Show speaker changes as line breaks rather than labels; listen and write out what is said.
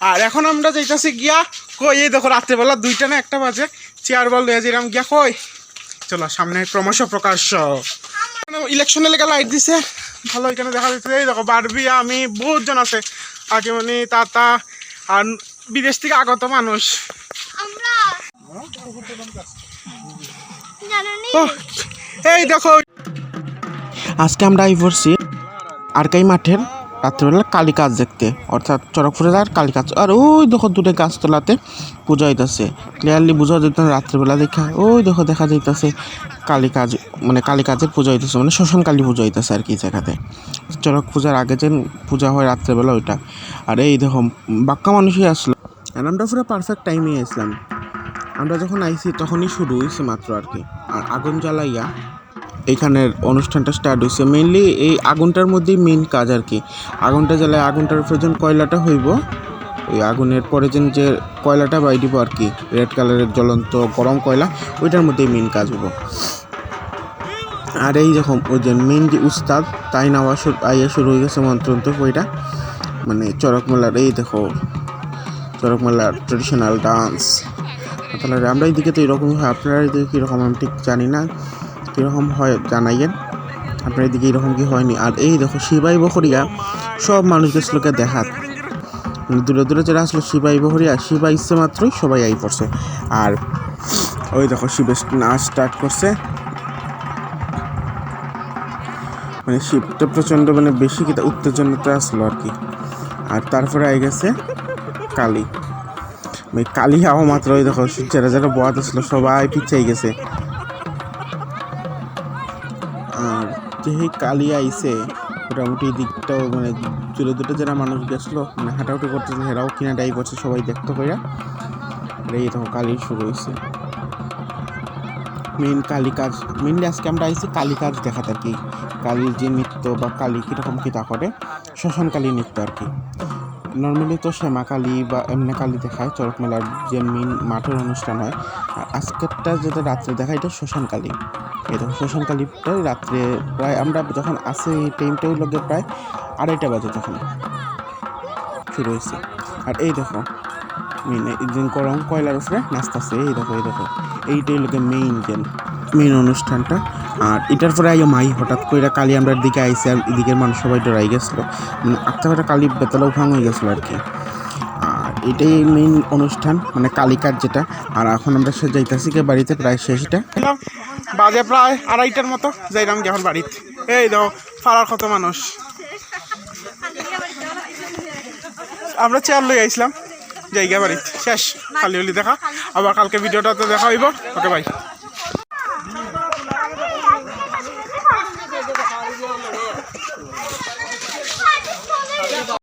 আর এখন আমরা যাইতাছি গিয়া কই এই দেখো রাত্রেবেলা দুইটা না একটা বাজে চেয়ার বল লইয়া যাইলাম গিয়া কই? চলো সামনে ক্রমশ প্রকাশ ইলেকশনে লেগে লাইট দিছে ভালো এখানে দেখা যাচ্ছে এই দেখো বারবি আমি বহুত জন আছে আকিমনি তাতা আর বিদেশ থেকে আগত মানুষ।
আমরা। জানেন?
ও, এই দেখো। আজকে আমরা আই পড়ছি আরকাই মাঠের রাত্রিবেলা কালী কাজ দেখতে। অর্থাৎ চড়কপুরে আর কালী কাজ আর ওই দেখো দূরে গাছতলাতে পূজা হইতেছে। ক্লিয়ারলি বোঝা যেত রাত্রিবেলা দেখা। ওই দেখো দেখা যাইতাছে কালী কাজ মানে কালী কাজের পূজা হইতেছে মানে শ্মশান কালী পূজা হইতেছে আর কি জায়গাতে। চড়ক পূজার আগে যে পূজা হয় রাত্রেবেলা ওইটা। আর এই দেখো বাক্কা মানুষই আসলো। আর আমরা পুরো পারফেক্ট টাইমে আসলাম। আমরা যখন আইছি তখনই শুরু হয়েছে মাত্র আর কি। আর আগুন জ্বালাইয়া এইখানের অনুষ্ঠানটা স্টার্ট হয়েছে। মেইনলি এই আগুনটার মধ্যেই মেইন কাজ আর কি। আগুনটা জ্বালায় আগুনটার উপরে যখন কয়লাটা হইব, ওই আগুনের পরে যেন যে কয়লাটা বাই দিব আর কি রেড কালারের জ্বলন্ত গরম কয়লা, ওইটার মধ্যেই মেইন কাজ হইব। আর এই যখন ওই যে মেইন যে উস্তাদ, তাই নেওয়া আইয়া শুরু হয়ে গেছে মন্ত্রন্ত ওইটা মানে চরক মেলার এই দেখো চরক মেলার ট্রেডিশনাল ডান্স তাহলে আমরা এইদিকে তো এরকমই হয়, আপনারা এদিকে কীরকম, আমি ঠিক জানি না। কীরকম হয়, জানাইয়েন। আপনার এদিকে এরকম কি হয়নি? আর এই দেখো শিবাই বখরিয়া সব মানুষ গেছিলোকে দেখাত। মানে দূরে দূরে যারা আসলো শিবাই বহরিয়া শিবা ইচ্ছে মাত্রই সবাই আই পড়ছে। আর ওই দেখো শিবের নাচ স্টার্ট করছে। মানে শিবটা প্রচণ্ড মানে বেশি কিতা উত্তেজনাতে আসলো আর কি। আর তারপরে আই গেছে কালী। ওই কালি হাওয়া মাত্র, ওই দেখো, যারা যারা বয়াত ছিল সবাই পিছাই গেছে। আর যেই কালি আইছে, মোটামুটি দিকটাও মানে চুলে দুটো যারা মানুষ গেছিল মানে হাঁটাহুটি করতেছে হেরাও কিনা ডাই করছে সবাই দেখতে আর এই তখন কালি শুরু হয়েছে মেন কালী কাজ মেনলি আজকে আমরা আইছি কালী কাজ দেখাতে আর কি। কালীর যে নৃত্য বা কালী কীরকম কী তা করে, শ্মশান কালী নৃত্য আর কি। নর্মালি তো শ্যামা কালী বা এমনি কালী দেখায়, চরক মেলার যে মেন মাঠের অনুষ্ঠান হয়। আর আজকেরটা যেটা রাত্রে দেখায়, এটা শ্মশান কালী। এই শ্মশান কালীটা রাত্রে প্রায় আমরা যখন আসে এই টাইমটাও লাগে প্রায় আড়াইটা বাজে তখন। শুরু হয়েছে। আর এই দেখো মেন গরম কয়লার উপরে নাচতেছে, এই দেখো এই দেখো। এইটাই লোকে মেইন যে মেইন অনুষ্ঠানটা। আর এটার পরে আইয়া মাই, হঠাৎ করে কালী আমরা দিকে আইসে আর এদিকের মানুষ সবাই ডরাই গেছিল। মানে আটটা বেটা কালী বেতলাও ভাঙ হয়ে গেছিল আর কি। আর এটাই মেইন অনুষ্ঠান মানে কালিকার যেটা আর এখন আমরা সে যাইতাছি কে বাড়িতে প্রায় শেষটা। বাজে প্রায় আড়াইটার মতো যাইলাম এখন বাড়িতে। এই দাও পাড়ার কত মানুষ। আমরা চেয়ার লই আইছিলাম জায়গা বাড়িতে। শেষ, খালি হলি দেখা। আবার কালকে ভিডিওটাতে দেখা হইব। Okay bye